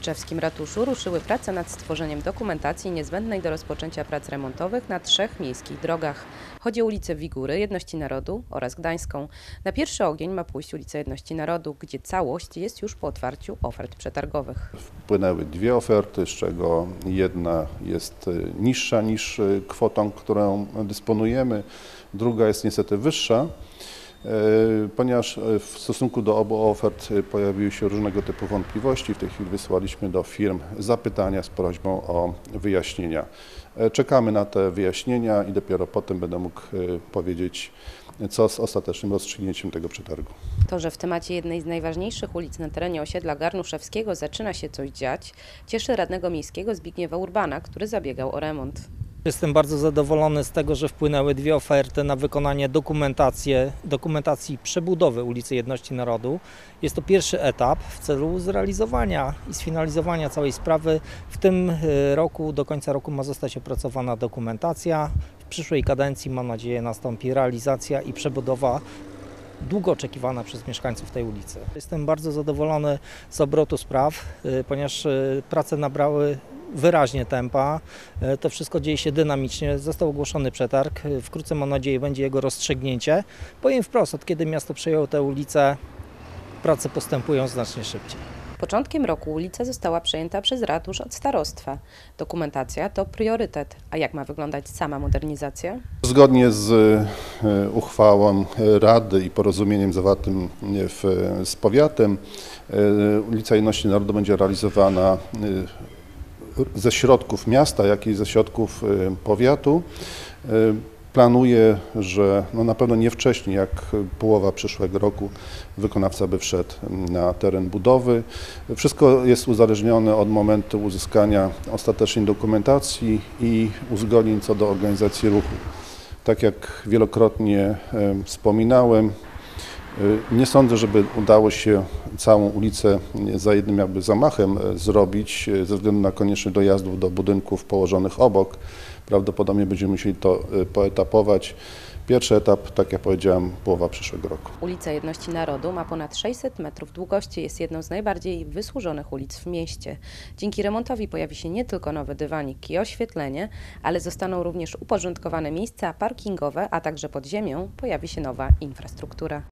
Tczewskim ratuszu ruszyły prace nad stworzeniem dokumentacji niezbędnej do rozpoczęcia prac remontowych na trzech miejskich drogach. Chodzi o ulicę Wigury, Jedności Narodu oraz Gdańską. Na pierwszy ogień ma pójść ulica Jedności Narodu, gdzie całość jest już po otwarciu ofert przetargowych. Wpłynęły dwie oferty, z czego jedna jest y, niższa niż y, kwotą, którą dysponujemy, druga jest niestety wyższa. Y, Ponieważ y, w stosunku do obu ofert y, pojawiły się różnego typu wątpliwości, w tej chwili wysłaliśmy do firm zapytania z prośbą o wyjaśnienia. E, Czekamy na te wyjaśnienia i dopiero potem będę mógł powiedzieć, co z ostatecznym rozstrzygnięciem tego przetargu. To, że w temacie jednej z najważniejszych ulic na terenie osiedla Garnuszewskiego zaczyna się coś dziać, cieszy radnego miejskiego Zbigniewa Urbana, który zabiegał o remont. Jestem bardzo zadowolony z tego, że wpłynęły dwie oferty na wykonanie dokumentacji przebudowy ulicy Jedności Narodu. Jest to pierwszy etap w celu zrealizowania i sfinalizowania całej sprawy. W tym y, roku, do końca roku ma zostać opracowana dokumentacja. W przyszłej kadencji mam nadzieję nastąpi realizacja i przebudowa długo oczekiwana przez mieszkańców tej ulicy. Jestem bardzo zadowolony z obrotu spraw, y, ponieważ y, prace nabrały wyraźnie tempa. E, To wszystko dzieje się dynamicznie. Został ogłoszony przetarg. E, Wkrótce mam nadzieję będzie jego rozstrzygnięcie. Powiem wprost, od kiedy miasto przejęło tę ulicę, prace postępują znacznie szybciej. Początkiem roku ulica została przejęta przez ratusz od starostwa. Dokumentacja to priorytet. A jak ma wyglądać sama modernizacja? Zgodnie z e, uchwałą Rady i porozumieniem zawartym w, z powiatem, ulica Jedności Narodu będzie realizowana ze środków miasta, jak i ze środków e, powiatu. E, Planuję, że no na pewno nie wcześniej jak połowa przyszłego roku wykonawca by wszedł na teren budowy. Wszystko jest uzależnione od momentu uzyskania ostatecznej dokumentacji i uzgodnień co do organizacji ruchu. Tak jak wielokrotnie wspominałem, nie sądzę, żeby udało się całą ulicę za jednym jakby zamachem e, zrobić ze względu na konieczność dojazdów do budynków położonych obok. Prawdopodobnie będziemy musieli to poetapować. Pierwszy etap, tak jak powiedziałem, połowa przyszłego roku. Ulica Jedności Narodu ma ponad 600 metrów długości, jest jedną z najbardziej wysłużonych ulic w mieście. Dzięki remontowi pojawi się nie tylko nowy dywanik i oświetlenie, ale zostaną również uporządkowane miejsca parkingowe, a także pod ziemią pojawi się nowa infrastruktura.